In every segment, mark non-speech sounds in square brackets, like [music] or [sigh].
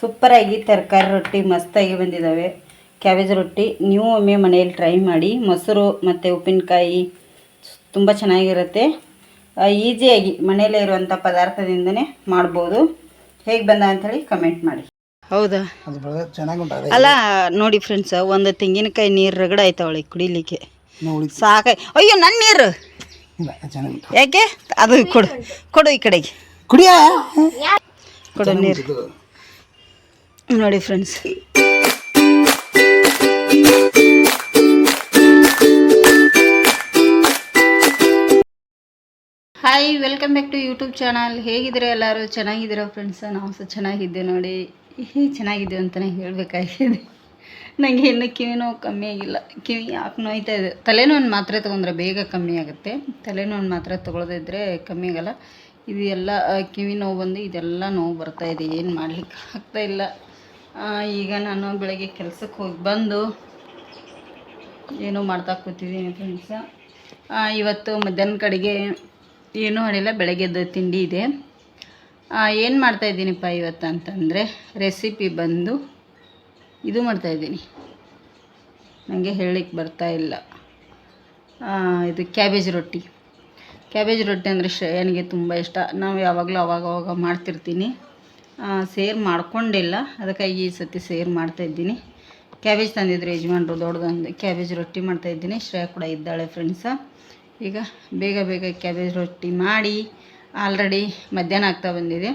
ಸೂಪರಾಗಿ ತರಕಾರಿ ರೊಟ್ಟಿ ಮಸ್ತಾಗಿ ಬಂದಿದ್ದಾವೆ ಕ್ಯಾಬೇಜ್ ರೊಟ್ಟಿ ನೀವು ಒಮ್ಮೆ ಮನೆಯಲ್ಲಿ ಟ್ರೈ ಮಾಡಿ ಮೊಸರು ಮತ್ತು ಉಪ್ಪಿನಕಾಯಿ ತುಂಬ ಚೆನ್ನಾಗಿರುತ್ತೆ. ಈಸಿಯಾಗಿ ಮನೆಯಲ್ಲೇ ಇರುವಂಥ ಪದಾರ್ಥದಿಂದನೇ ಮಾಡ್ಬೋದು. ಹೇಗೆ ಬಂದ ಅಂಥೇಳಿ ಕಮೆಂಟ್ ಮಾಡಿ. ಹೌದಾ? ಅಲ್ಲ ನೋಡಿ ಫ್ರೆಂಡ್ಸ್ ಒಂದು ತೆಂಗಿನಕಾಯಿ ನೀರು ರಗಡ ಅವಳಿಗೆ ಕುಡಿಲಿಕ್ಕೆ. ಸಾಕ ಸಾಕಾಯ್ ಅಯ್ಯೋ ನನ್ನ ನೀರು! ಯಾಕೆ? ಅದು ಕೊಡು ಕೊಡು ಈ ಕಡೆಗೆ. ಕುಡಿಯ? ಕೊಡು ನೀರು. ನೋಡಿ friends. Hi welcome back to YouTube channel ಹೇಗಿದ್ದೀರಾ ಎಲ್ಲರೂ? ಚೆನ್ನಾಗಿದ್ದೀರಾ ಫ್ರೆಂಡ್ಸ್ ನಾವು ಸಹ ಚೆನ್ನಾಗಿದ್ದೆ ನೋಡಿ. ಚೆನ್ನಾಗಿದ್ದೆ ಚೆನ್ನಾಗಿದ್ದೀವಿ ಅಂತಲೇ ಹೇಳಬೇಕಾಗಿದೆ. ನನಗೆ ಇನ್ನೂ ಕಿವಿ ನೋವು ಕಮ್ಮಿ ಆಗಿಲ್ಲ. ಕಿವಿ ಯಾಕೆ ನೋಯ್ತಾ ಇದೆ? ತಲೆನೋವು ಮಾತ್ರೆ ತೊಗೊಂಡ್ರೆ ಬೇಗ ಕಮ್ಮಿ ಆಗುತ್ತೆ. ತಲೆನೋವು ಮಾತ್ರೆ ತೊಗೊಳೋದಿದ್ರೆ ಕಮ್ಮಿ ಆಗಲ್ಲ. ಇದು ಎಲ್ಲ ಕಿವಿ ನೋವು ಬಂದು ಇದೆಲ್ಲ ನೋವು ಬರ್ತಾ ಇದೆ. ಏನು ಮಾಡ್ಲಿಕ್ಕೆ ಆಗ್ತಾಯಿಲ್ಲ ಈಗ ನಾನು ಬೆಳಗ್ಗೆ ಕೆಲಸಕ್ಕೆ ಹೋಗಿ ಬಂದು ಏನೋ ಮಾಡ್ತಾ ಕೂತಿದ್ದೀನಿ ಫ್ರೆಂಡ್ಸ ಇವತ್ತು ಮಧ್ಯಾಹ್ನ ಕಡೆಗೆ ಏನೂ ಅಡಿಲ್ಲ ಬೆಳಗ್ಗೆದ್ದು ತಿಂಡಿ ಇದೆ. ಏನು ಮಾಡ್ತಾಯಿದ್ದೀನಿಪ್ಪ ಇವತ್ತು ಅಂತಂದರೆ ರೆಸಿಪಿ ಬಂದು ಇದು ಮಾಡ್ತಾಯಿದ್ದೀನಿ ನನಗೆ ಹೇಳಲಿಕ್ಕೆ ಬರ್ತಾ ಇಲ್ಲ. ಇದು ಕ್ಯಾಬೇಜ್ ರೊಟ್ಟಿ. ಕ್ಯಾಬೇಜ್ ರೊಟ್ಟಿ ಅಂದರೆ ಶ್ರೇಯನಿಗೆ ತುಂಬ ಇಷ್ಟ. ನಾವು ಯಾವಾಗಲೂ ಅವಾಗವಾಗ ಅವಾಗ ಮಾಡ್ತಿರ್ತೀನಿ. ಸೇರ್ ಮಾಡ್ಕೊಂಡಿಲ್ಲ. ಅದಕ್ಕಾಗಿ ಈ ಸತಿ ಸೇರ್ ಮಾಡ್ತಾಯಿದ್ದೀನಿ ಕ್ಯಾಬೇಜ್ ತಂದಿದ್ರು ಯಜಮಾನ್ರು, ದೊಡ್ಡದೊಂದು ಕ್ಯಾಬೇಜ್ ರೊಟ್ಟಿ ಮಾಡ್ತಾ ಇದ್ದೀನಿ. ಶ್ರೇಯ ಕೂಡ ಇದ್ದಾಳೆ ಫ್ರೆಂಡ್ಸ ಈಗ ಬೇಗ ಬೇಗ ಕ್ಯಾಬೇಜ್ ರೊಟ್ಟಿ ಮಾಡಿ ಆಲ್ರೆಡಿ ಮಧ್ಯಾಹ್ನ ಆಗ್ತಾ ಬಂದಿದೆ.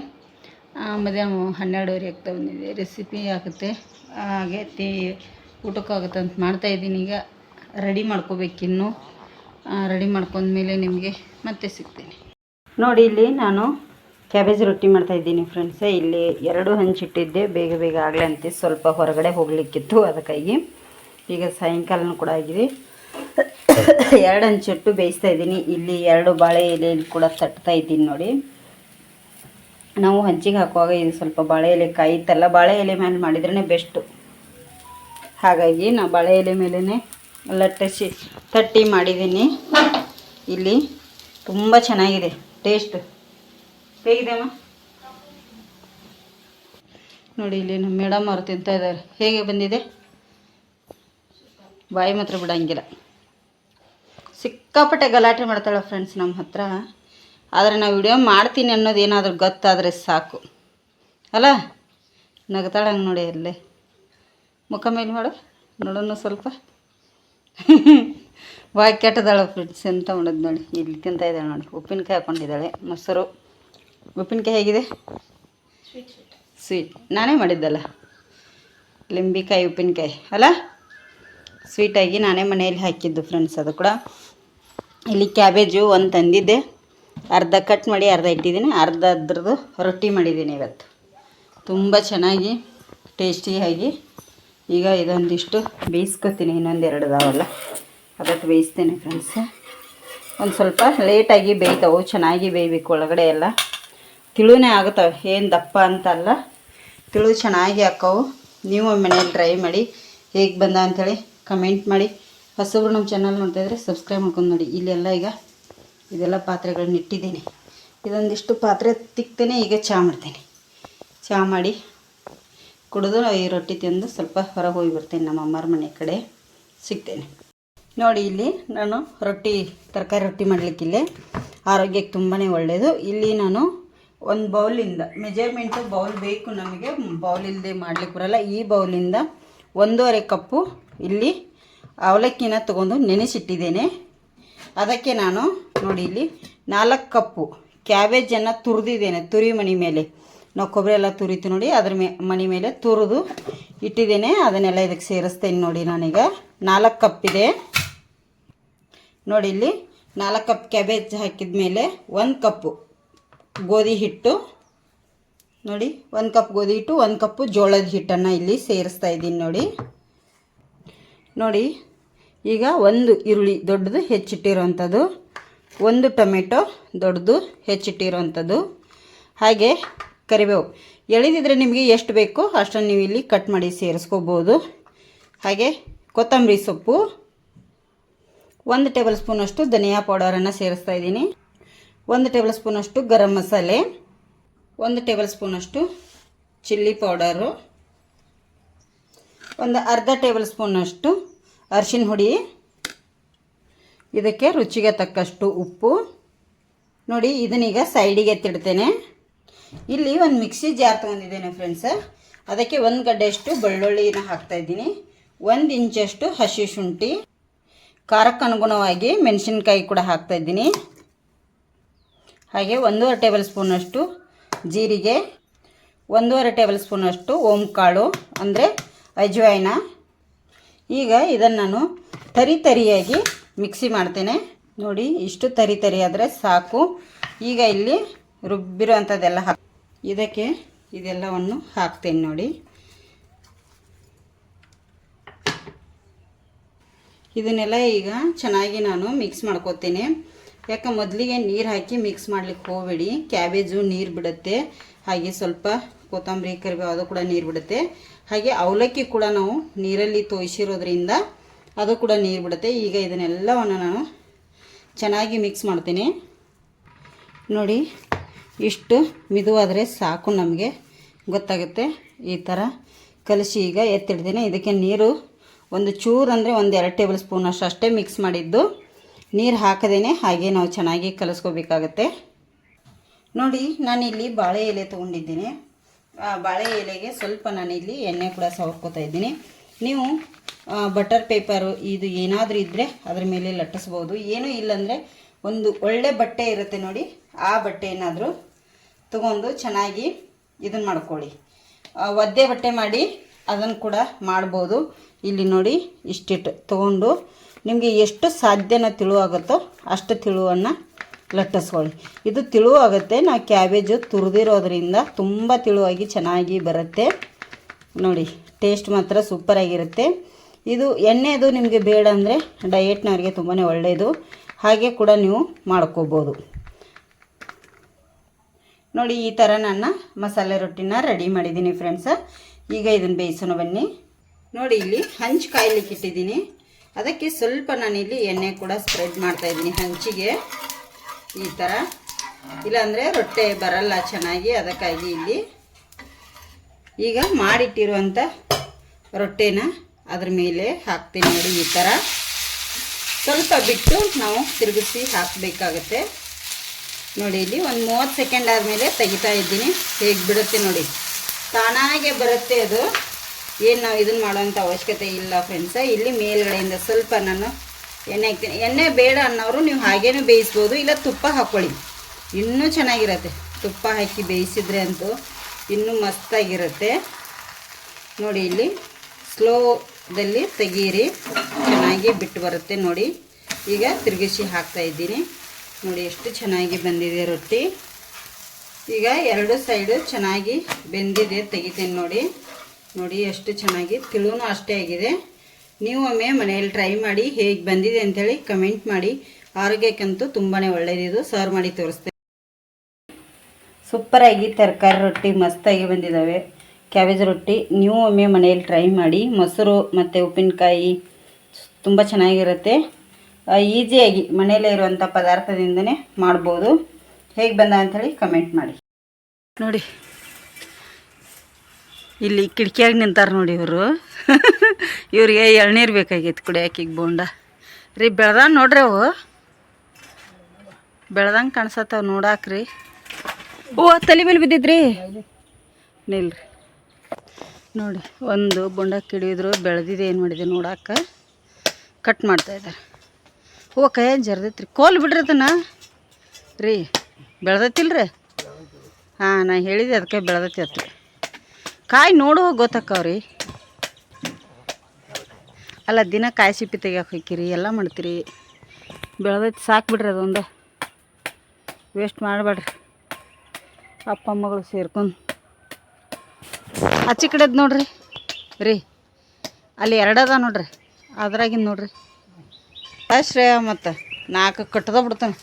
ಮಧ್ಯಾಹ್ನ ಹನ್ನೆರಡುವರೆ ಆಗ್ತಾ ಬಂದಿದೆ. ರೆಸಿಪಿ ಆಗುತ್ತೆ. ಹಾಗೆ ತೀ, ಊಟಕ್ಕಾಗುತ್ತೆ ಅಂತ ಮಾಡ್ತಾಯಿದ್ದೀನಿ ಈಗ ರೆಡಿ ಮಾಡ್ಕೋಬೇಕಿನ್ನು ರೆಡಿ ಮಾಡ್ಕೊಂಡ್ಮೇಲೆ ನಿಮಗೆ ಮತ್ತೆ ಸಿಗ್ತೀನಿ. ನೋಡಿ ಇಲ್ಲಿ ನಾನು ಕ್ಯಾಬೇಜ್ ರೊಟ್ಟಿ ಮಾಡ್ತಾ ಇದ್ದೀನಿ ಫ್ರೆಂಡ್ಸ್ ಇಲ್ಲಿ ಎರಡು ಹಂಚಿಟ್ಟಿದ್ದೆ ಬೇಗ ಬೇಗ ಆಗಲಿ ಅಂತ. ಸ್ವಲ್ಪ ಹೊರಗಡೆ ಹೋಗಲಿಕ್ಕಿತ್ತು ಅದಕ್ಕಾಗಿ ಈಗ ಸಾಯಂಕಾಲನೂ ಕೂಡ ಆಗಿದೆ. ಎರಡು ಹಂಚಿಟ್ಟು ಬೇಯಿಸ್ತಾ ಇದ್ದೀನಿ. ಇಲ್ಲಿ ಎರಡು ಬಾಳೆ ಎಲೆಯಲ್ಲಿ ಕೂಡ ತಟ್ತಾ ಇದ್ದೀನಿ ನೋಡಿ. ನಾವು ಹಂಚಿಗೆ ಹಾಕುವಾಗ ಇದು ಸ್ವಲ್ಪ ಬಾಳೆ ಎಲೆ ಕಾಯಿತಲ್ಲ, ಬಾಳೆ ಎಲೆ ಮೇಲೆ ಮಾಡಿದ್ರೇ ಬೆಸ್ಟು ಹಾಗಾಗಿ ನಾ ಬಾಳೆ ಎಲೆ ಮೇಲೇ ಲಟ್ಟಿಸಿ ತಟ್ಟಿ ಮಾಡಿದ್ದೀನಿ. ಇಲ್ಲಿ ತುಂಬ ಚೆನ್ನಾಗಿದೆ. ಟೇಸ್ಟ್ ಹೇಗಿದೆ ಅಮ್ಮ ನೋಡಿ, ಇಲ್ಲಿ ನಮ್ಮ ಮೇಡಮ್ ಅವ್ರು ತಿಂತಾ ಇದ್ದಾರೆ. ಹೇಗೆ ಬಂದಿದೆ? ಬಾಯಿ ಮಾತ್ರ ಬಿಡಂಗಿಲ್ಲ. ಸಿಕ್ಕಾಪಟ್ಟೆ ಗಲಾಟೆ ಮಾಡ್ತಾಳೆ ಫ್ರೆಂಡ್ಸ್ ನಮ್ಮ ಹತ್ರ. ಆದರೆ ನಾವು ವಿಡಿಯೋ ಮಾಡ್ತೀನಿ ಅನ್ನೋದು ಏನಾದರೂ ಗೊತ್ತಾದರೆ ಸಾಕು. ಅಲ್ಲ? ನಗ್ತಾಳೆ ಹಂಗೆ ನೋಡಿ ಅಲ್ಲೇ. ಮುಖ ಮೇಲೆ ಮಾಡು. ನೋಡೋಣ ಸ್ವಲ್ಪ. [laughs] ಬಾಯಿ ಕೆಟ್ಟದಾಳೆ ಫ್ರೆಂಡ್ಸ್ ಎಂತ ಮಾಡೋದು ನೋಡಿ. ಇಲ್ಲಿ ತಿಂತ ಇದ್ದಾಳೆ ನೋಡಿ. ಉಪ್ಪಿನಕಾಯಿ ಹಾಕೊಂಡಿದ್ದಾಳೆ ಮೊಸರು. ಉಪ್ಪಿನಕಾಯಿ ಹೇಗಿದೆ? ಸ್ವೀಟ್ ನಾನೇ ಮಾಡಿದ್ದಲ್ಲ? ಲಿಂಬಿಕಾಯಿ ಉಪ್ಪಿನಕಾಯಿ ಅಲ್ಲ? ಸ್ವೀಟಾಗಿ ನಾನೇ ಮನೆಯಲ್ಲಿ ಹಾಕಿದ್ದು ಫ್ರೆಂಡ್ಸ್ ಅದು ಕೂಡ. ಇಲ್ಲಿ ಕ್ಯಾಬೇಜು ಒಂದು ತಂದಿದ್ದೆ. ಅರ್ಧ ಕಟ್ ಮಾಡಿ ಅರ್ಧ ಇಟ್ಟಿದ್ದೀನಿ. ಅರ್ಧ ಅದ್ರದ್ದು ರೊಟ್ಟಿ ಮಾಡಿದ್ದೀನಿ ಇವತ್ತು. ತುಂಬ ಚೆನ್ನಾಗಿ ಟೇಸ್ಟಿಯಾಗಿ ಈಗ ಇದೊಂದಿಷ್ಟು ಬೇಯಿಸ್ಕೊತೀನಿ ಇನ್ನೊಂದೆರಡು ಎರಡು ಇದಾವಲ್ಲ ಅದಕ್ಕೆ ಬೇಯಿಸ್ತೇನೆ ಫ್ರೆಂಡ್ಸ್ ಒಂದು ಸ್ವಲ್ಪ ಲೇಟಾಗಿ ಬೇಯ್ತಾವೆ ಚೆನ್ನಾಗಿ ಬೇಯಬೇಕು ಒಳಗಡೆ ಎಲ್ಲ. ತಿಳುನೇ ಆಗುತ್ತವೆ, ಏನು ದಪ್ಪ ಅಂತಲ್ಲ ತಿಳು ಚೆನ್ನಾಗಿ ಹಾಕವು. ನೀವು ಮನೇಲಿ ಟ್ರೈ ಮಾಡಿ, ಹೇಗೆ ಬಂದ ಅಂಥೇಳಿ ಕಮೆಂಟ್ ಮಾಡಿ. ಹೊಸಬ್ರು ನಮ್ಮ ಚಾನಲ್ ನೋಡ್ತಾಯಿದ್ರೆ ಸಬ್ಸ್ಕ್ರೈಬ್ ಮಾಡ್ಕೊಂಡು ನೋಡಿ. ಇಲ್ಲೆಲ್ಲ ಈಗ ಇದೆಲ್ಲ ಪಾತ್ರೆಗಳನ್ನ ಇಟ್ಟಿದ್ದೀನಿ ಇದೊಂದಿಷ್ಟು ಪಾತ್ರೆ ತಿಕ್ತೇನೆ, ಈಗ ಚಹಾ ಮಾಡ್ತೇನೆ. ಚಹಾ ಮಾಡಿ ಕುಡಿದು ಈ ರೊಟ್ಟಿ ತಿಂದು ಸ್ವಲ್ಪ ಹೊರಗೆ ಹೋಗಿ ಬರ್ತೇನೆ. ನಮ್ಮ ಅಮ್ಮರ ಮನೆ ಕಡೆ ಸಿಗ್ತೇನೆ. ನೋಡಿ, ಇಲ್ಲಿ ನಾನು ರೊಟ್ಟಿ, ತರಕಾರಿ ರೊಟ್ಟಿ ಮಾಡಲಿಕ್ಕಿಲ್ಲೇ. ಆರೋಗ್ಯಕ್ಕೆ ತುಂಬಾ ಒಳ್ಳೆಯದು ಇಲ್ಲಿ ನಾನು ಒಂದು ಬೌಲಿಂದ ಮೆಜರ್ಮೆಂಟು ಬೌಲ್ ಬೇಕು ನಮಗೆ, ಬೌಲ್ ಇಲ್ಲದೆ ಮಾಡ್ಲಿಕ್ಕೆ ಬರಲ್ಲ. ಈ ಬೌಲಿಂದ ಒಂದೂವರೆ ಕಪ್ಪು ಇಲ್ಲಿ ಅವಲಕ್ಕಿನ ತಗೊಂಡು ನೆನೆಸಿಟ್ಟಿದ್ದೇನೆ. ಅದಕ್ಕೆ ನಾನು ನೋಡಿ ಇಲ್ಲಿ ನಾಲ್ಕು ಕಪ್ಪು ಕ್ಯಾಬೇಜನ್ನು ತುರಿದಿದ್ದೇನೆ ತುರಿ ಮಣಿ ಮೇಲೆ. ನಾವು ಕೊಬ್ಬರಿ ಎಲ್ಲ ತುರಿತು ನೋಡಿ ಅದ್ರ ಮೇ, ಮಣಿ ಮೇಲೆ ತುರಿದು ಇಟ್ಟಿದ್ದೇನೆ. ಅದನ್ನೆಲ್ಲ ಇದಕ್ಕೆ ಸೇರಿಸ್ತೇನೆ ನೋಡಿ ನಾನೀಗ. ನಾಲ್ಕು ಇದೆ ನೋಡಿ ಇಲ್ಲಿ ನಾಲ್ಕು ಕಪ್ ಕ್ಯಾಬೇಜ್ ಹಾಕಿದ ಮೇಲೆ ಒಂದು ಕಪ್ಪು. ಗೋಧಿ ಹಿಟ್ಟು. ನೋಡಿ, ಒಂದು ಕಪ್ ಗೋಧಿ ಹಿಟ್ಟು, ಒಂದು ಕಪ್ಪು ಜೋಳದ ಹಿಟ್ಟನ್ನು ಇಲ್ಲಿ ಸೇರಿಸ್ತಾ ಇದ್ದೀನಿ ನೋಡಿ. ನೋಡಿ, ಈಗ ಒಂದು ಈರುಳ್ಳಿ ದೊಡ್ಡದು ಹೆಚ್ಚಿಟ್ಟಿರೋವಂಥದ್ದು ಒಂದು ಟೊಮೆಟೊ ದೊಡ್ಡದು ಹೆಚ್ಚಿಟ್ಟಿರೋವಂಥದ್ದು ಹಾಗೆ ಕರಿಬೇವು. ಎಳೆದಿದ್ರೆ ನಿಮಗೆ ಎಷ್ಟು ಬೇಕೋ ಅಷ್ಟನ್ನು ನೀವು ಇಲ್ಲಿ ಕಟ್ ಮಾಡಿ ಸೇರಿಸ್ಕೋಬೋದು. ಹಾಗೆ ಕೊತ್ತಂಬರಿ ಸೊಪ್ಪು. ಒಂದು ಟೇಬಲ್ ಸ್ಪೂನಷ್ಟು ಧನಿಯಾ ಪೌಡರನ್ನು ಸೇರಿಸ್ತಾ ಇದ್ದೀನಿ. ಒಂದು ಟೇಬಲ್ ಸ್ಪೂನಷ್ಟು ಗರಂ ಮಸಾಲೆ, ಒಂದು ಟೇಬಲ್ ಸ್ಪೂನಷ್ಟು ಚಿಲ್ಲಿ ಪೌಡರು, ಒಂದು ಅರ್ಧ ಟೇಬಲ್ ಸ್ಪೂನಷ್ಟು ಅರಿಶಿನ ಹುಡಿ, ಇದಕ್ಕೆ ರುಚಿಗೆ ತಕ್ಕಷ್ಟು ಉಪ್ಪು. ನೋಡಿ, ಇದನ್ನೀಗ ಸೈಡಿಗೆ ಎತ್ತಿಡ್ತೇನೆ. ಇಲ್ಲಿ ಒಂದು ಮಿಕ್ಸಿ ಜಾರ್ ತೊಗೊಂಡಿದ್ದೇನೆ ಫ್ರೆಂಡ್ಸ. ಅದಕ್ಕೆ ಒಂದು ಗಡ್ಡೆಯಷ್ಟು ಬೆಳ್ಳುಳ್ಳಿನ ಹಾಕ್ತಾಯಿದ್ದೀನಿ ಒಂದು ಇಂಚಷ್ಟು ಹಸಿ ಶುಂಠಿ. ಖಾರಕ್ಕೆ ಅನುಗುಣವಾಗಿ ಮೆಣಸಿನ್ಕಾಯಿ ಕೂಡ ಹಾಕ್ತಾಯಿದ್ದೀನಿ ಹಾಗೆ ಒಂದೂವರೆ ಟೇಬಲ್ ಸ್ಪೂನಷ್ಟು ಜೀರಿಗೆ, ಒಂದೂವರೆ ಟೇಬಲ್ ಸ್ಪೂನಷ್ಟು ಓಂಕಾಳು, ಅಂದರೆ ಅಜ್ವಾಯಿನ. ಈಗ ಇದನ್ನು ನಾನು ತರಿ ತರಿಯಾಗಿ ಮಿಕ್ಸಿ ಮಾಡ್ತೇನೆ. ನೋಡಿ, ಇಷ್ಟು ತರಿ ತರಿ ಆದರೆ ಸಾಕು. ಈಗ ಇಲ್ಲಿ ರುಬ್ಬಿರುವಂಥದ್ದೆಲ್ಲ ಹಾಕಿ ಇದಕ್ಕೆ ಇದೆಲ್ಲವನ್ನು ಹಾಕ್ತೇನೆ ನೋಡಿ. ಇದನ್ನೆಲ್ಲ ಈಗ ಚೆನ್ನಾಗಿ ನಾನು ಮಿಕ್ಸ್ ಮಾಡ್ಕೋತೇನೆ. ಯಾಕೆ ಮೊದಲಿಗೆ ನೀರು ಹಾಕಿ ಮಿಕ್ಸ್ ಮಾಡ್ಲಿಕ್ಕೆ ಹೋಗಬೇಡಿ. ಕ್ಯಾಬೇಜು ನೀರು ಬಿಡುತ್ತೆ. ಹಾಗೆ ಸ್ವಲ್ಪ ಕೊತ್ತಂಬರಿ, ಕರಿಬೇವು ಅದು ಕೂಡ ನೀರು ಬಿಡುತ್ತೆ. ಹಾಗೆ ಅವಲಕ್ಕಿ ಕೂಡ ನಾವು ನೀರಲ್ಲಿ ತೋಯಿಸಿರೋದ್ರಿಂದ ಅದು ಕೂಡ ನೀರು ಬಿಡುತ್ತೆ. ಈಗ ಇದನ್ನೆಲ್ಲವನ್ನು ನಾನು ಚೆನ್ನಾಗಿ ಮಿಕ್ಸ್ ಮಾಡ್ತೀನಿ. ನೋಡಿ, ಇಷ್ಟು ಮಿದುವಾದರೆ ಸಾಕು ನಮಗೆ. ಗೊತ್ತಾಗುತ್ತೆ? ಈ ಥರ ಕಲಸಿ ಈಗ ಎತ್ತಿಡ್ತೀನಿ. ಇದಕ್ಕೆ ನೀರು ಒಂದು ಚೂರು ಅಂದರೆ ಒಂದು ಎರಡು ಟೇಬಲ್ ಸ್ಪೂನ್ ಅಷ್ಟು ಅಷ್ಟೇ ಮಿಕ್ಸ್ ಮಾಡಿದ್ದು. ನೀರು ಹಾಕದೇನೆ ಹಾಗೆ ನಾವು ಚೆನ್ನಾಗಿ ಕಲಿಸ್ಕೋಬೇಕಾಗತ್ತೆ. ನೋಡಿ, ನಾನಿಲ್ಲಿ ಬಾಳೆ ಎಲೆ ತೊಗೊಂಡಿದ್ದೀನಿ. ಬಾಳೆ ಎಲೆಗೆ ಸ್ವಲ್ಪ ನಾನಿಲ್ಲಿ ಎಣ್ಣೆ ಕೂಡ ಸವರ್ಕೋತಾ ಇದ್ದೀನಿ. ನೀವು ಬಟರ್ ಪೇಪರು ಇದು ಏನಾದರೂ ಇದ್ದರೆ ಅದ್ರ ಮೇಲೆ ಲಟ್ಟಿಸ್ಬೋದು. ಏನೂ ಇಲ್ಲಾಂದರೆ ಒಂದು ಒಳ್ಳೆ ಬಟ್ಟೆ ಇರುತ್ತೆ ನೋಡಿ, ಆ ಬಟ್ಟೆ ಏನಾದರೂ ತಗೊಂಡು ಚೆನ್ನಾಗಿ ಇದನ್ನು ಮಾಡ್ಕೊಳ್ಳಿ. ಒದ್ದೆ ಬಟ್ಟೆ ಮಾಡಿ ಅದನ್ನು ಕೂಡ ಮಾಡ್ಬೋದು. ಇಲ್ಲಿ ನೋಡಿ ಇಷ್ಟಿಟ್ಟು ತೊಗೊಂಡು ನಿಮಗೆ ಎಷ್ಟು ಸಾಧ್ಯನ ತಿಳುವಾಗುತ್ತೋ ಅಷ್ಟು ತಿಳುವನ್ನು ಲಟ್ಟಿಸ್ಕೊಳ್ಳಿ. ಇದು ತಿಳುವಾಗುತ್ತೆ ನಾವು ಕ್ಯಾಬೇಜು ತುರಿದಿರೋದ್ರಿಂದ ತುಂಬ ತಿಳುವಾಗಿ ಚೆನ್ನಾಗಿ ಬರುತ್ತೆ. ನೋಡಿ, ಟೇಸ್ಟ್ ಮಾತ್ರ ಸೂಪರಾಗಿರುತ್ತೆ ಇದು ಎಣ್ಣೆದು ನಿಮಗೆ ಬೇಡ ಅಂದರೆ ಡಯೆಟ್ನವ್ರಿಗೆ ತುಂಬಾ ಒಳ್ಳೆಯದು ಹಾಗೆ ಕೂಡ ನೀವು ಮಾಡ್ಕೋಬೋದು. ನೋಡಿ, ಈ ಥರ ನನ್ನ ಮಸಾಲೆ ರೊಟ್ಟಿನ ರೆಡಿ ಮಾಡಿದ್ದೀನಿ ಫ್ರೆಂಡ್ಸ ಈಗ ಇದನ್ನು ಬೇಯಿಸೋಣ ಬನ್ನಿ. ನೋಡಿ, ಇಲ್ಲಿ ಹಂಚು ಕಾಯ್ಲಿಕ್ಕೆ ಇಟ್ಟಿದ್ದೀನಿ ಅದಕ್ಕೆ ಸ್ವಲ್ಪ ನಾನಿಲ್ಲಿ ಎಣ್ಣೆ ಕೂಡ ಸ್ಪ್ರೆಡ್ ಮಾಡ್ತಾ ಇದ್ದೀನಿ ಹಂಚಿಗೆ. ಈ ಥರ ಇಲ್ಲಾಂದರೆ ರೊಟ್ಟೆ ಬರಲ್ಲ ಚೆನ್ನಾಗಿ, ಅದಕ್ಕಾಗಿ ಇಲ್ಲಿ ಈಗ ಮಾಡಿಟ್ಟಿರುವಂಥ ರೊಟ್ಟೆನ ಅದ್ರ ಮೇಲೆ ಹಾಕ್ತೀನಿ ನೋಡಿ ಈ ಥರ ಸ್ವಲ್ಪ ಬಿಟ್ಟು ನಾವು ತಿರುಗಿಸಿ ಹಾಕಬೇಕಾಗತ್ತೆ. ನೋಡಿ ಇಲ್ಲಿ ಒಂದು ಮೂವತ್ತು ಸೆಕೆಂಡ್ ಆದಮೇಲೆ ತೆಗಿತಾ ಇದ್ದೀನಿ. ಹೇಗೆ ಬಿಡುತ್ತೆ ನೋಡಿ. ತಾನಾಗೆ ಬರುತ್ತೆ ಅದು. ಏನು ನಾವು ಇದನ್ನು ಮಾಡೋಂಥ ಅವಶ್ಯಕತೆ ಇಲ್ಲ ಫ್ರೆಂಡ್ಸ ಇಲ್ಲಿ ಮೇಲ್ಗಡೆಯಿಂದ ಸ್ವಲ್ಪ ನಾನು ಎಣ್ಣೆ ಹಾಕ್ತೀನಿ. ಎಣ್ಣೆ ಬೇಡ ಅನ್ನೋರು ನೀವು ಹಾಗೇನೂ ಬೇಯಿಸ್ಬೋದು, ಇಲ್ಲ ತುಪ್ಪ ಹಾಕ್ಕೊಳ್ಳಿ ಇನ್ನೂ ಚೆನ್ನಾಗಿರುತ್ತೆ. ತುಪ್ಪ ಹಾಕಿ ಬೇಯಿಸಿದ್ರೆ ಅಂತೂ ಇನ್ನೂ ಮಸ್ತಾಗಿರುತ್ತೆ. ನೋಡಿ ಇಲ್ಲಿ ಸ್ಲೋದಲ್ಲಿ ತೆಗೀರಿ. ಚೆನ್ನಾಗಿ ಬಿಟ್ಟು ಬರುತ್ತೆ ನೋಡಿ. ಈಗ ತಿರುಗಿಸಿ ಹಾಕ್ತಾ ಇದ್ದೀನಿ. ನೋಡಿ ಎಷ್ಟು ಚೆನ್ನಾಗಿ ಬಂದಿದೆ ರೊಟ್ಟಿ. ಈಗ ಎರಡು ಸೈಡು ಚೆನ್ನಾಗಿ ಬೆಂದಿದೆ ತೆಗಿತೀನಿ ನೋಡಿ. ನೋಡಿ, ಎಷ್ಟು ಚೆನ್ನಾಗಿ, ತಿಳುನು ಅಷ್ಟೇ ಆಗಿದೆ. ನೀವು ಒಮ್ಮೆ ಮನೆಯಲ್ಲಿ ಟ್ರೈ ಮಾಡಿ, ಹೇಗೆ ಬಂದಿದೆ ಅಂತೇಳಿ ಕಮೆಂಟ್ ಮಾಡಿ. ಆರೋಗ್ಯಕ್ಕಂತೂ ತುಂಬಾ ಒಳ್ಳೆಯದಿದು ಸರ್ವ್ ಮಾಡಿ ತೋರಿಸ್ತೇನೆ. ಸೂಪರಾಗಿ ತರಕಾರಿ ರೊಟ್ಟಿ ಮಸ್ತಾಗಿ ಬಂದಿದ್ದಾವೆ ಕ್ಯಾಬೇಜ್ ರೊಟ್ಟಿ, ನೀವು ಒಮ್ಮೆ ಮನೆಯಲ್ಲಿ ಟ್ರೈ ಮಾಡಿ. ಮೊಸರು ಮತ್ತು ಉಪ್ಪಿನಕಾಯಿ ತುಂಬ ಚೆನ್ನಾಗಿರುತ್ತೆ. ಈಸಿಯಾಗಿ ಮನೆಯಲ್ಲೇ ಇರುವಂಥ ಪದಾರ್ಥದಿಂದನೇ ಮಾಡ್ಬೋದು. ಹೇಗೆ ಬಂದ ಅಂಥೇಳಿ ಕಮೆಂಟ್ ಮಾಡಿ. ನೋಡಿ ಇಲ್ಲಿ ಕಿಟಕಿಯಾಗ ನಿಂತಾರೆ ನೋಡಿ ಇವರು. [laughs] ಇವ್ರಿಗೆ ಎಳ್ನೀರು ಬೇಕಾಗೈತೆ ಕುಡಿಯೋಕೆ ಬೋಂಡ. ರೀ ಬೆಳ್ದಂಗೆ ನೋಡ್ರಿ ಅವು. ಬೆಳ್ದಂಗೆ ಕಾಣಿಸತ್ತವ ನೋಡಾಕ್ರಿ. ಓ ತಲೆ ಮೇಲೆ ಬಿದ್ದಿದ್ರಿ? ನಿಲ್ರಿ. ನೋಡಿ, ಒಂದು ಬೊಂಡ ಕಿಡಿದ್ರು, ಬೆಳೆದಿದೆ, ಏನು ಮಾಡಿದೆ ನೋಡಾಕ. ಕಟ್ ಮಾಡ್ತಾ ಇದ್ದಾರೆ ಓ ಜರ್ದೈತೆ ಜರ್ದೈತ್ರಿ ಕೋಲ್ ಬಿಡ್ರಿ ಅದನ್ನ. ರೀ, ಬೆಳ್ದತಿಲ್ರಿ? ಹಾಂ, ನಾ ಹೇಳಿದೆ, ಅದಕ್ಕೆ ಬೆಳ್ದತಿ ಅತ್ರಿ ಕಾಯಿ ನೋಡು ಗೊತ್ತಾಕವ್ರಿ ಅಲ್ಲ, ದಿನ ಕಾಯಿ ಸಿಪ್ಪಿ ತೆಗಿಯಕ್ಕೆ ಹೋಗ್ತೀರಿ, ಎಲ್ಲ ಮಾಡ್ತೀರಿ. ಬೆಳೆದೈತಿ, ಸಾಕು ಬಿಡ್ರಿ ಅದೊಂದು. ವೇಸ್ಟ್ ಮಾಡಬೇಡ್ರಿ. ಅಪ್ಪ ಮಗಳು ಸೇರ್ಕೊಂಡು. ಆಚೆ ಕಡೆದು ನೋಡ್ರಿ. ರೀ, ಅಲ್ಲಿ ಎರಡದ ನೋಡ್ರಿ. ಅದ್ರಾಗಿಂದ ನೋಡ್ರಿ. ಶ್ರೇಯ ಮತ್ತು ನಾಲ್ಕು ಕಟ್ಟದ ಬಿಡ್ತಾನೆ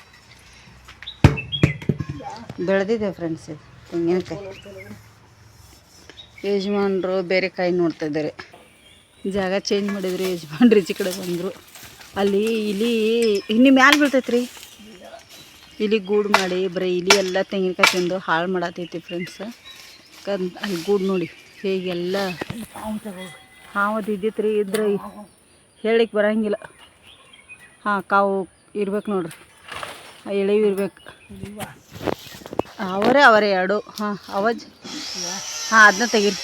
ಬೆಳೆದಿದೆ ಫ್ರೆಂಡ್ಸ್ ಇದು. ತೆಂಗಿನಕಾಯಿ. ಯಜಮಾನ್ರು ಬೇರೆ ಕಾಯಿ ನೋಡ್ತಾ ಇದ್ದಾರೆ. ಜಾಗ ಚೇಂಜ್ ಮಾಡಿದ್ರು, ಯಜಮಾನ್ರು ಈಚೆ ಕಡೆ ಬಂದರು. ಅಲ್ಲಿ ಇಲಿ ಇನ್ನು ಮ್ಯಾಲೆ ಬೀಳ್ತೈತೆ ರೀ ಇಲಿ ಗೂಡು ಮಾಡಿ, ಬರೀ ಇಲಿ ಎಲ್ಲ ತೆಂಗಿನಕಾಯಿ ತಿಂದು ಹಾಳು ಮಾಡತೈತಿ ಫ್ರೆಂಡ್ಸ್ ಕಂದ್, ಅಲ್ಲಿ ಗೂಡು ನೋಡಿ, ಹೇಗೆಲ್ಲ ಹಾವದು ಇದ್ದಿತ್ತು ರೀ ಇದ್ರೆ ಹೇಳಿಕ್ಕೆ ಬರಂಗಿಲ್ಲ. ಹಾಂ, ಕಾವು ಇರ್ಬೇಕು ನೋಡ್ರಿ. ಎಳೆವು ಇರ್ಬೇಕು. ಅವರೇ ಅವರೇ ಎರಡು. ಹಾಂ ಅವಜ್ ಹಾಂ ಅದನ್ನ ತೆಗೀರಿ.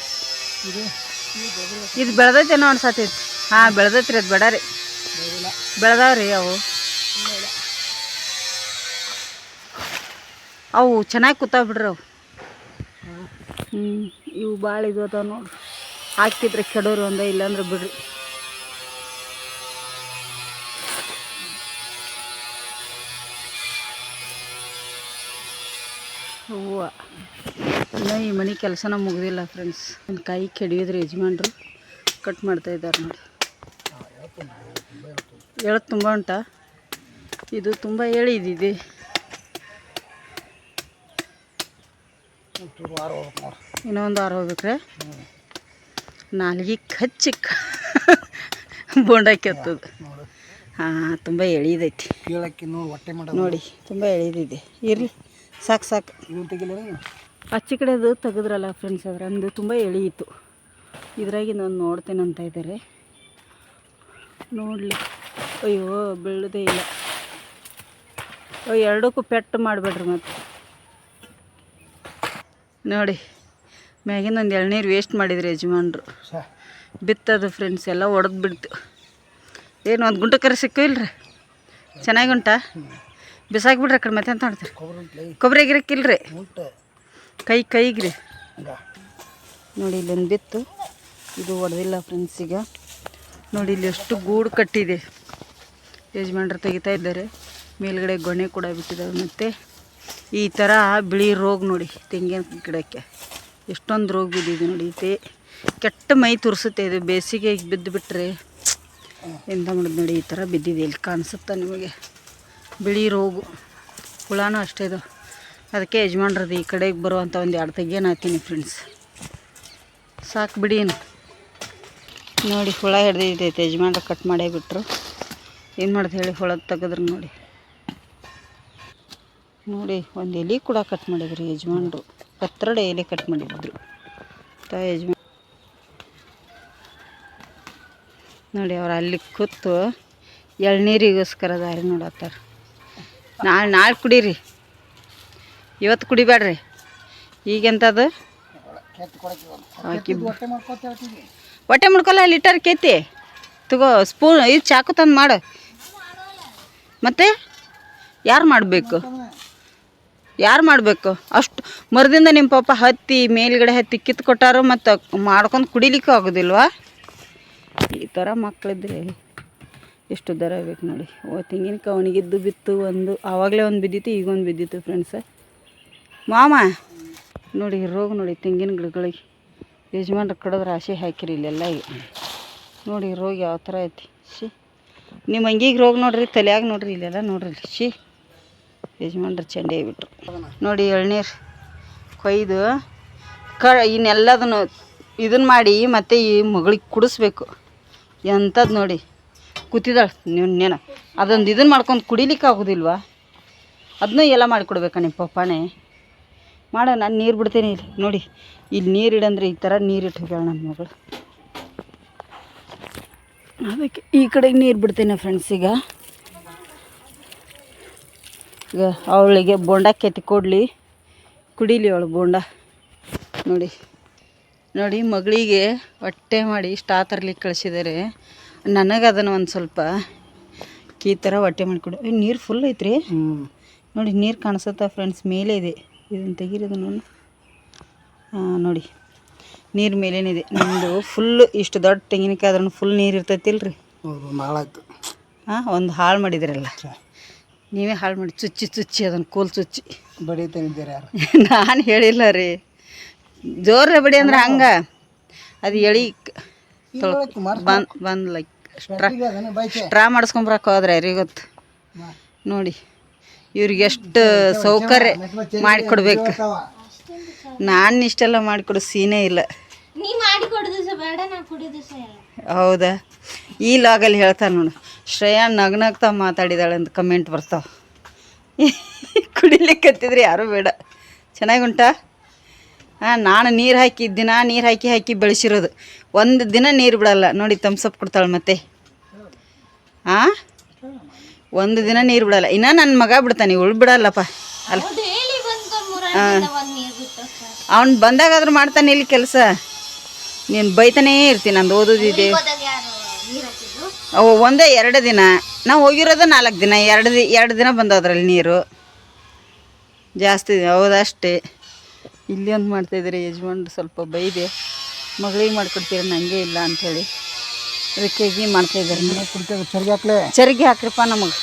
ಇದು ಬೆಳೆದೈತೇನೋ ಅನ್ಸತೈತಿ ಹಾಂ ಬೆಳೆದೈತ್ರಿ ಅದು ಬೇಡ ರೀ. ಬೆಳೆದಾವ್ರಿ ಅವು. ಅವು ಚೆನ್ನಾಗಿ ಕೂತಾವ ಬಿಡ್ರಿ ಅವು. ಹ್ಞೂ ಇವು ಭಾಳ ಇದು ಅದಾವ ನೋಡ್ರಿ. ಹಾಕಿದ್ರೆ ಕೆಡೋರು ಒಂದೇ ಇಲ್ಲಾಂದ್ರೆ ಬಿಡ್ರಿ ಹೂವು ಇನ್ನೂ ಈ ಮನೆ ಕೆಲಸನ ಮುಗ್ದಿಲ್ಲ ಫ್ರೆಂಡ್ಸ್ ಒಂದು ಕಾಯಿ ಕೆಡಿಯೋದ್ರಿ ಯಜಮಾನ್ರು ಕಟ್ ಮಾಡ್ತಾ ಇದ್ದಾರೆ ನೋಡಿ. ಎಳತ್ತು ತುಂಬ ಉಂಟಾ? ಇದು ತುಂಬ ಎಳಿದಿದೆ. ಇನ್ನೊಂದು ಆರು ಹೋಗ್ಬೇಕ್ರೆ? ನಾಲ್ಗೆ ಕಚ್ಚಿ [laughs] ಕೆತ್ತದ. ಹಾಂ ತುಂಬ ಎಳಿದೈತಿ. ನೋಡಿ ತುಂಬ ಸಾಕ್ ಇರಲಿ ಸಾಕು ಸಾಕು. ಆಚೆ ಕಡೆದು ತೆಗೆದ್ರಲ್ಲ ಫ್ರೆಂಡ್ಸ್ ಅದ್ರ ಅಂದು ತುಂಬ ಎಳೆಯಿತು ಇದ್ರಾಗಿ ನಾನು ನೋಡ್ತೇನೆ ಅಂತ ಇದ್ದಾರೆ ನೋಡಲಿ. ಅಯ್ಯೋ ಬೀಳದೇ ಇಲ್ಲ. ಓ ಎರಡಕ್ಕೂ ಪೆಟ್ಟು ಮಾಡಬೇಡ್ರಿ ಮತ್ತೆ. ನೋಡಿ ಮ್ಯಾಗಿನ ಒಂದು ಎಳ್ನೀರು ವೇಸ್ಟ್ ಮಾಡಿದ್ರಿ ಯಜಮಾನ್ರು. ಬಿತ್ತದು ಫ್ರೆಂಡ್ಸ್ ಎಲ್ಲ ಒಡೆದು ಬಿಡ್ತು ಏನು ಒಂದು ಗುಂಟಕರ ಸಿಕ್ಕು ಇಲ್ರಿ? ಚೆನ್ನಾಗಿ ಉಂಟಾ? ಬಿಸಾಕ್ಬಿಡ್ರಿ ಆ ಕಡೆ ಮತ್ತೆ ಅಂತ ಮಾಡ್ತೀರಿ ಕೊಬ್ಬರಿ ಗಿರಕ್ಕಿಲ್ರಿ ಕೈ ಕೈಗೆ ರೀ ನೋಡಿ ಇಲ್ಲೊಂದು ಬಿತ್ತು. ಇದು ಹೊಡೆದಿಲ್ಲ ಫ್ರೆಂಡ್ಸ್ ಈಗ. ನೋಡಿ ಇಲ್ಲಿ ಎಷ್ಟು ಗೂಡು ಕಟ್ಟಿದೆ. ಯಜಮಾನ್ರು ತೆಗಿತಾ ಇದ್ದಾರೆ. ಮೇಲ್ಗಡೆ ಗೊನೆ ಕೂಡ ಬಿಟ್ಟಿದ್ದಾರೆ ಮತ್ತು ಈ ಥರ ಬಿಳಿ ರೋಗ ನೋಡಿ ತೆಂಗಿನ ಗಿಡಕ್ಕೆ. ಎಷ್ಟೊಂದು ರೋಗ ಬಿದ್ದಿದೆ ನೋಡಿ ಇದೆ. ಕೆಟ್ಟ ಮೈ ತುರ್ಸುತ್ತೆ ಇದು. ಬೇಸಿಗೆ ಬಿದ್ದು ಬಿಟ್ಟರೆ ಎಂತ ಮಾಡೋದು ನೋಡಿ ಈ ಥರ ಬಿದ್ದಿದೆ. ಇಲ್ಲಿ ಕಾಣಿಸುತ್ತಾ ನಿಮಗೆ. ಬಿಳಿ ರೋಗು. ಹುಳಾನು ಅಷ್ಟೇ ಇದು. ಅದಕ್ಕೆ ಯಜಮಾನ್ರದ್ದು ಈ ಕಡೆಗೆ ಬರುವಂಥ ಒಂದು ಎರಡು ತೆಗಿಯೋಣ ಹಾಕ್ತೀನಿ ಫ್ರೆಂಡ್ಸ್ ಸಾಕು ಬಿಡಿ ನೋಡಿ ಹುಳ ಹಿಡ್ದೈತೈತೆ ಯಜಮಾನ್ರು ಕಟ್ ಮಾಡೇ ಬಿಟ್ಟರು ಏನು ಮಾಡ್ದು ಹೇಳಿ ಹುಳ ತೆಗೆದ್ರು ನೋಡಿ. ನೋಡಿ, ಒಂದು ಎಲೆ ಕೂಡ ಕಟ್ ಮಾಡಿದ್ರು ಯಜಮಾನ್ರು. ಹತ್ತೆರಡು ಎಲೆ ಕಟ್ ಮಾಡಿದ್ರು. ತಾ ಯಜಮಾನ್ ನೋಡಿ ಅವ್ರು ಅಲ್ಲಿ ಕೂತು ಎಳ್ನೀರಿಗೋಸ್ಕರ ದಾರಿ ನೋಡತ್ತಾರ. ನಾಳೆ ನಾಳೆ ಕುಡೀರಿ. ಇವತ್ತು ಕುಡಿಬೇಡ್ರಿ. ಈಗೆಂತದು? ಕೆತ್ತು ಹೊಟ್ಟೆ ಮುಡ್ಕೊಲ್ಲ ಲೀಟರ್ ಕೇತಿ ತಗೋ ಸ್ಪೂನ್ ಇದು ಚಾಕು ತಂದು ಮಾಡು. ಮತ್ತೆ? ಯಾರು ಮಾಡಬೇಕು? ಯಾರು ಮಾಡಬೇಕು? ಅಷ್ಟು ಮರದಿಂದ ನಿಮ್ಮ ಪಾಪ ಹತ್ತಿ, ಮೇಲ್ಗಡೆ ಹತ್ತಿ ಕಿತ್ತು ಕೊಟ್ಟಾರು ಮತ್ತು ಮಾಡ್ಕೊಂಡು ಕುಡಿಲಿಕ್ಕೂ ಆಗೋದಿಲ್ವಾ? ಈ ಥರ ಮಕ್ಕಳಿದ್ರೆ ಎಷ್ಟು ದರ ಬೇಕು ನೋಡಿ. ಓ, ತೆಂಗಿನಕಾಯಿ ಒಣಗಿದ್ದು ಬಿತ್ತು, ಒಂದು, ಆವಾಗಲೇ ಒಂದು ಬಿದ್ದಿತ್ತು ಈಗೊಂದು ಬಿದ್ದಿತ್ತು ಫ್ರೆಂಡ್ಸ ಮಾಮ, ನೋಡಿ ರೋಗ ನೋಡಿ ತೆಂಗಿನ ಗಿಡಗಳಿಗೆ ಯಜಮಾನ್ರು ಕಡಿದ್ರೆ ಆಸೆ ಹಾಕಿರಿ ಇಲ್ಲೆಲ್ಲ ನೋಡಿ ರೋಗ ಯಾವ ಥರ ಐತಿ ಶಿ ನಿಮ್ಮ ಅಂಗಿಗೆ ರೋಗ ನೋಡ್ರಿ, ತಲೆಯಾಗ ನೋಡ್ರಿ, ಇಲ್ಲೆಲ್ಲ ನೋಡ್ರಿ ಶಿ ಯಜಮಾನ್ರು ಚಂಡಿ ಆಗಿಬಿಟ್ರು. ನೋಡಿ ಎಳ್ನೀರು ಕೊಯ್ದು ಕ ಇನ್ನೆಲ್ಲದನ್ನು ಇದನ್ನು ಮಾಡಿ ಮತ್ತೆ ಈ ಮಗಳಿಗೆ ಕುಡಿಸ್ಬೇಕು. ಎಂಥದ್ದು ನೋಡಿ, ಕೂತಿದ್ದಾಳೆ ನೀನು ಅದೊಂದು ಇದನ್ನು ಮಾಡ್ಕೊಂಡು ಕುಡಿಲಿಕ್ಕೆ ಆಗೋದಿಲ್ವಾ? ಅದನ್ನೂ ಎಲ್ಲ ಮಾಡಿಕೊಡ್ಬೇಕಾ ನಿಮ್ಮ ಪಪ್ಪಾನೇ? ಮಾಡ ನಾನು ನೀರು ಬಿಡ್ತೀನಿ ಇಲ್ಲಿ ನೋಡಿ. ಇಲ್ಲಿ ನೀರು ಇಡಂದ್ರೆ ಈ ಥರ ನೀರು ಇಟ್ಟು ಹೋಗ್ಯಾಳ ನನ್ನ ಮಗಳು. ಅದಕ್ಕೆ ಈ ಕಡೆಗೆ ನೀರು ಬಿಡ್ತೀನಿ ಫ್ರೆಂಡ್ಸ್ ಈಗ. ಈಗ ಅವಳಿಗೆ ಬೋಂಡ ಕೆತ್ತಿ ಕೊಡಲಿ. ಕುಡೀಲಿ ಅವಳು ಬೋಂಡ. ನೋಡಿ ನೋಡಿ ಮಗಳಿಗೆ ಹೊಟ್ಟೆ ಮಾಡಿ ಇಷ್ಟ ಆ ತರ್ಲಿಕ್ಕೆ ಕಳಿಸಿದ್ದಾರೆ ನನಗೆ ಅದನ್ನು ಒಂದು ಸ್ವಲ್ಪ ಈ ಥರ ಹೊಟ್ಟೆ ಮಾಡಿಕೊಡು. ನೀರು ಫುಲ್ ಐತ್ರಿ? ನೋಡಿ ನೀರು ಕಾಣಿಸುತ್ತಾ ಫ್ರೆಂಡ್ಸ್ ಮೇಲೆ ಇದೆ. ಇದನ್ನು ತೆಗೀರಿ ನಾನು. ಹಾಂ ನೋಡಿ ನೀರು ಮೇಲೇನಿದೆ. ನಮ್ಮದು ಫುಲ್ ಇಷ್ಟು ದೊಡ್ಡ ತೆಂಗಿನಕಾಯಿ ಅದ್ರೂ ಫುಲ್ ನೀರು ಇರ್ತೈತಿಲ್ಲ ರೀ ಹಾಳಾಯ್ತು ಹಾಂ ಒಂದು ಹಾಳು ಮಾಡಿದ್ರಲ್ಲ. ನೀವೇ ಹಾಳು ಮಾಡಿ ಚುಚ್ಚಿ ಚುಚ್ಚಿ ಅದನ್ನು ಕೋಲ್ ಚುಚ್ಚಿ. ಬಡಿ ಯಾರು? [laughs] ನಾನು ಹೇಳಿಲ್ಲ ರೀ. ಜೋರ ಬಡಿ ಅಂದ್ರೆ ಹಂಗೆ. ಅದು ಎಳಿ ಬಂದ್ ಬಂದ್ ಲೈಕ್ ಸ್ಟ್ರಾ ಸ್ಟ್ರಾ ಮಾಡಿಸ್ಕೊಂಬರಕ್ಕೆ ಹೋದ್ರೆ ಯಾರಿಗೊತ್ತು ನೋಡಿ. ಇವ್ರಿಗೆ ಎಷ್ಟು ಸೌಕರ್ಯ ಮಾಡಿಕೊಡ್ಬೇಕು. ನಾನು ಇಷ್ಟೆಲ್ಲ ಮಾಡಿಕೊಡೋ ಸೀನೇ ಇಲ್ಲ. ಹೌದಾ? ಈ ಲಾಗಲ್ಲಿ ಹೇಳ್ತಾರೆ ನೋಡು. ಶ್ರೇಯಾ ನಗ್ನಗ್ತಾ ಮಾತಾಡಿದಾಳೆ ಅಂತ ಕಮೆಂಟ್ ಬರ್ತಾವೆ. [laughs] ಕುಡಿಲಿಕ್ಕತ್ತಿದ್ರೆ ಯಾರೂ ಬೇಡ. ಚೆನ್ನಾಗಿ ಉಂಟಾ ಹಾಂ ನಾನು ನೀರು ಹಾಕಿ ದಿನ ನೀರು ಹಾಕಿ ಹಾಕಿ ಬೆಳೆಸಿರೋದು. ಒಂದು ದಿನ ನೀರು ಬಿಡಲ್ಲ. ನೋಡಿ ತಮ್ಸಪ್ ಕೊಡ್ತಾಳೆ ಮತ್ತೆ. ಹಾಂ ಒಂದು ದಿನ ನೀರು ಬಿಡಲ್ಲ. ಇನ್ನ ನನ್ನ ಮಗ ಬಿಡ್ತಾನೆ ಉಳ್ ಬಿಡಲ್ಲಪ್ಪ. ಅಲ್ಲ. ಅವ್ನು ಬಂದಾಗಾದ್ರೂ ಮಾಡ್ತಾನೆ ಇಲ್ಲಿ ಕೆಲಸ. ನೀನು ಬೈತಾನೇ ಇರ್ತೀನಿ ನಂದು ಓದೋದಿದೆ. ಅವು ಒಂದೇ ಎರಡು ದಿನ. ನಾವು ಹೋಗಿರೋದು ನಾಲ್ಕು ದಿನ ಎರಡು ದಿ ಎರಡು ದಿನ ಬಂದದ್ರಲ್ಲಿ ನೀರು. ಜಾಸ್ತಿ ಹೌದಷ್ಟೇ ಇಲ್ಲಿ ಒಂದು ಮಾಡ್ತಾಯಿದ್ದೀರಿ ಯಜಮಾನ್ರು ಸ್ವಲ್ಪ ಬೈದೆ. ಮಗಳಿಗೆ ಮಾಡ್ಕೊಡ್ತೀರ ನನಗೆ ಇಲ್ಲ ಅಂಥೇಳಿ ಅದಕ್ಕಾಗಿ ಮಾಡ್ತಾಯಿದ್ದಾರೆ ಮನೆ ಕುಡಿತೇವೆ? ಚರ್ಗಿ ಹಾಕ್ಲೆ? ಚರಿಗೆ ಹಾಕ್ರಿಪ್ಪ ನಮಗೆ.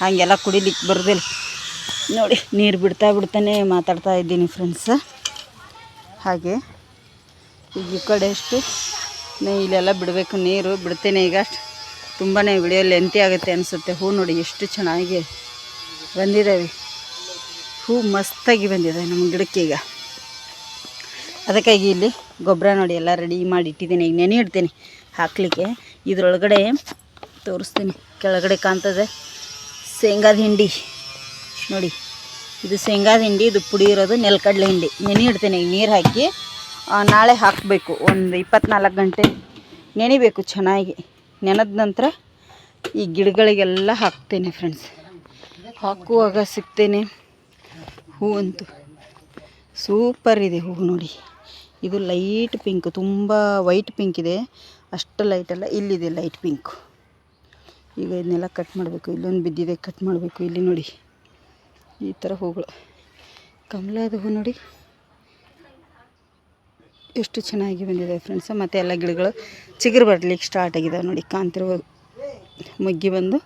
ಹಾಗೆಲ್ಲ ಕುಡಿಲಿಕ್ಕೆ ಬರೋದಿಲ್ಲ. ನೋಡಿ ನೀರು ಬಿಡ್ತಾ ಬಿಡ್ತಾನೆ ಮಾತಾಡ್ತಾ ಇದ್ದೀನಿ ಫ್ರೆಂಡ್ಸ್ ಹಾಗೆ ಈಗ ಈ ಕಡೆ ಅಷ್ಟು. ನಾ ಇಲ್ಲೆಲ್ಲ ಬಿಡಬೇಕು ನೀರು ಬಿಡ್ತೇನೆ ಈಗ. ಅಷ್ಟು ತುಂಬಾ ವಿಡಿಯೋ ಲೆಂತಿ ಆಗುತ್ತೆ ಅನಿಸುತ್ತೆ. ಹೂ ನೋಡಿ ಎಷ್ಟು ಚೆನ್ನಾಗಿ ಬಂದಿದ್ದಾವೆ ಹೂ ಮಸ್ತಾಗಿ ಬಂದಿದೆ ನಮ್ಮ ಗಿಡಕ್ಕೆ ಈಗ. ಅದಕ್ಕಾಗಿ ಇಲ್ಲಿ ಗೊಬ್ಬರ ನೋಡಿ ಎಲ್ಲ ರೆಡಿ ಮಾಡಿ ಇಟ್ಟಿದ್ದೀನಿ. ಈಗ ನೆನೆ ಇಡ್ತೀನಿ. ಹಾಕಲಿಕ್ಕೆ. ಇದರೊಳಗಡೆ ತೋರಿಸ್ತೀನಿ. ಕೆಳಗಡೆ ಕಾಣ್ತದೆ. ಶೇಂಗಾದ ಹಿಂಡಿ. ನೋಡಿ, ಇದು ಶೇಂಗಾದ ಹಿಂಡಿ, ಇದು ಪುಡಿ ಇರೋದು ನೆಲಕಡಲೆ ಹಿಂಡಿ. ನೆನೆ ಇಡ್ತೇನೆ ಈಗ ನೀರು ಹಾಕಿ. ನಾಳೆ ಹಾಕಬೇಕು, ಒಂದು ಇಪ್ಪತ್ನಾಲ್ಕು ಗಂಟೆ. ನೆನಿಬೇಕು ಚೆನ್ನಾಗಿ. ನೆನೆದ ನಂತರ ಈ ಗಿಡಗಳಿಗೆಲ್ಲ ಹಾಕ್ತೇನೆ ಫ್ರೆಂಡ್ಸ್ ಹಾಕುವಾಗ ಸಿಗ್ತೇನೆ ಹೂವಂತೂ ಸೂಪರ್ ಇದೆ ಹೂವು ನೋಡಿ. ಇದು ಲೈಟ್ ಪಿಂಕ್ ತುಂಬ ವೈಟ್ ಪಿಂಕ್ ಇದೆ. ಅಷ್ಟು ಲೈಟ್ ಅಲ್ಲ ಇಲ್ಲಿದೆ ಲೈಟ್ ಪಿಂಕು ಈಗ ಇದನ್ನೆಲ್ಲ ಕಟ್ ಮಾಡಬೇಕು ಇಲ್ಲೊಂದು ಬಿದ್ದಿದೆ ಕಟ್ ಮಾಡಬೇಕು ಇಲ್ಲಿ ನೋಡಿ. ಈ ಥರ ಹೂಗಳು. ಕಮಲದ ಹೂ ನೋಡಿ. ಎಷ್ಟು ಚೆನ್ನಾಗಿ ಬಂದಿದೆ ಫ್ರೆಂಡ್ಸ್ ಮತ್ತು ಎಲ್ಲ ಗಿಡಗಳು ಚಿಗುರು ಬರಲಿಕ್ಕೆ ಸ್ಟಾರ್ಟ್ ಆಗಿದೆ ನೋಡಿ. ಕಾಂತಿರುವ ಮೊಗ್ಗಿ ಬಂದು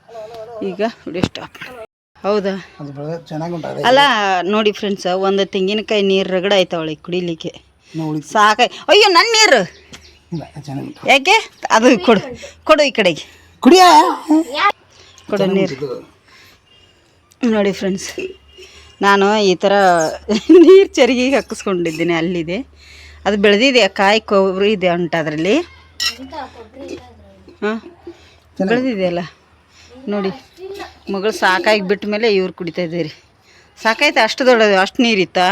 ಈಗ ವಿಡಿಯೋ ಸ್ಟಾಪ್ ಹೌದಾ? ಅದು ಅಲ್ಲ ನೋಡಿ ಫ್ರೆಂಡ್ಸ್ ಒಂದು ತೆಂಗಿನಕಾಯಿ ನೀರು ರಗಡ ಆಯ್ತಾವಳೆ ಕುಡಿಲಿಕ್ಕೆ. ಸಾಕಾಯ್ ಅಯ್ಯೋ ನನ್ನ ನೀರು! ಯಾಕೆ? ಅದು ಕೊಡು. ಕೊಡು ಈ ಕಡೆಗೆ. ಕುಡಿಯ? ಕೊಡು ನೀರು. ನೋಡಿ ಫ್ರೆಂಡ್ಸ್ ನಾನು ಈ ಥರ ನೀರು ಚರಿಗೆ ಹಾಕಿಸ್ಕೊಂಡಿದ್ದೀನಿ ಅಲ್ಲಿದೆ. ಅದು ಬೆಳೆದಿದೆ ಕಾಯಿ ಕೊಬ್ಬರಿ ಇದೆ ಉಂಟು ಅದರಲ್ಲಿ. ಹಾಂ? ಬೆಳೆದಿದೆಯಲ್ಲ? ನೋಡಿ ಮಗಳು ಸಾಕಾಗಿ ಬಿಟ್ಟ ಮೇಲೆ ಇವ್ರು ಕುಡಿತಾ ಇದ್ದೀರಿ. ಸಾಕಾಯ್ತಾ? ಅಷ್ಟು ದೊಡ್ಡದು ಅಷ್ಟು ನೀರಿತ್ತಾ?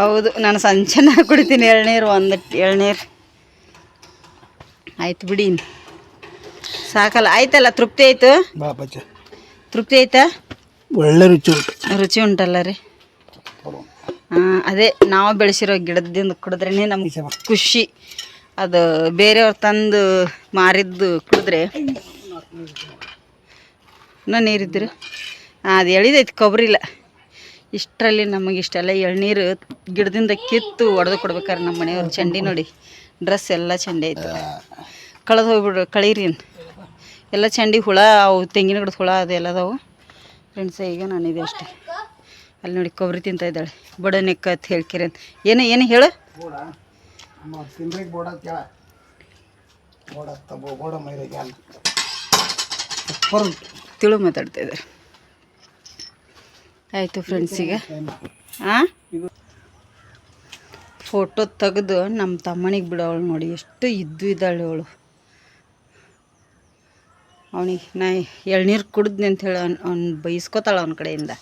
ಹೌದು ನಾನು ಸಂಚನ ಕುಡಿತೀನಿ ಎಳ್ನೀರು ಒಂದು ಎಳ್ನೀರು. ಆಯ್ತು ಬಿಡಿ ಸಾಕಲ್ಲ ಆಯ್ತಲ್ಲ ತೃಪ್ತಿ ಆಯ್ತು? ತೃಪ್ತಿ ಆಯ್ತಾ? ಒಳ್ಳೆ ರುಚಿ ಉಂಟು. ರುಚಿ ಉಂಟಲ್ಲ ರೀ. ಹಾಂ ಅದೇ ನಾವು ಬೆಳೆಸಿರೋ ಗಿಡದಿಂದ ಕುಡಿದ್ರೇ ನಮ್ಗೆ ಖುಷಿ. ಅದು ಬೇರೆಯವ್ರು ತಂದು ಮಾರಿದ್ದು ಕುಡಿದ್ರೆ. ಇನ್ನೂ ನೀರಿದ್ರು? ಹಾಂ ಅದು ಎಳಿದೈತಿ ಕೊಬ್ಬರಿ ಇಲ್ಲ. ಇಷ್ಟರಲ್ಲಿ ನಮಗೆ ಇಷ್ಟೆಲ್ಲ ಎಳ್ನೀರು ಗಿಡದಿಂದ ಕಿತ್ತು ಒಡೆದು ಕೊಡ್ಬೇಕಾರೆ ನಮ್ಮ ಮನೆಯವ್ರು ಚಂಡಿ ನೋಡಿ. ಡ್ರೆಸ್ ಎಲ್ಲ ಚಂಡಿ ಆಯ್ತು ಕಳೆದು ಹೋಗ್ಬಿಡ್ರಿ ಕಳೀರಿ ಎಲ್ಲ ಚಂಡಿ ಹುಳ ಅವು ತೆಂಗಿನ ಗಿಡದ ಹುಳ ಅದೆಲ್ಲ ಅದಾವು. ಫ್ರೆಂಡ್ಸ್ ಈಗ ನಾನಿದೆ ಅಷ್ಟೇ. ಅಲ್ಲಿ ನೋಡಿ ಕೊಬ್ಬರಿ ತಿಂತಾ ಇದ್ದಾಳೆ. ಬಡನೆಕ್ಕ ಅಂತ ಹೇಳ್ಕಿರಿ ಅಂತ. ಏನು ಏನು ಹೇಳು? ತಿಳು ಮಾತಾಡ್ತಾ ತಿಂದ್ರಿಗೆ ಬೋಡ ಕೇಳ ಬೋಡ ತಗೋ ಬೋಡ ಮೈರಿಗೆ ಅಲ್ಲ ಸೂಪರ್ ಉಂಟು ತಿಳು ಮಾತಾಡ್ತಾ ಇದ್ದಾರೆ ಆಯಿತು ಫ್ರೆಂಡ್ಸಿಗೆ. ಹಾಂ ಫೋಟೋ ತೆಗೆದು ನಮ್ಮ ತಮ್ಮನಿಗೆ ಬಿಡೋಳು ನೋಡಿ, ಎಷ್ಟು ಇದ್ದು ಇದ್ದಾಳೆ ಅವಳು. ಅವನಿಗೆ ನಾ ಎಳ್ನೀರು ಕುಡಿದ್ನಿ ಅಂತ ಹೇಳಿ ಅವ್ನು ಅವ್ನು ಬೈಸ್ಕೊತಾಳೆ ಅವನ ಕಡೆಯಿಂದ.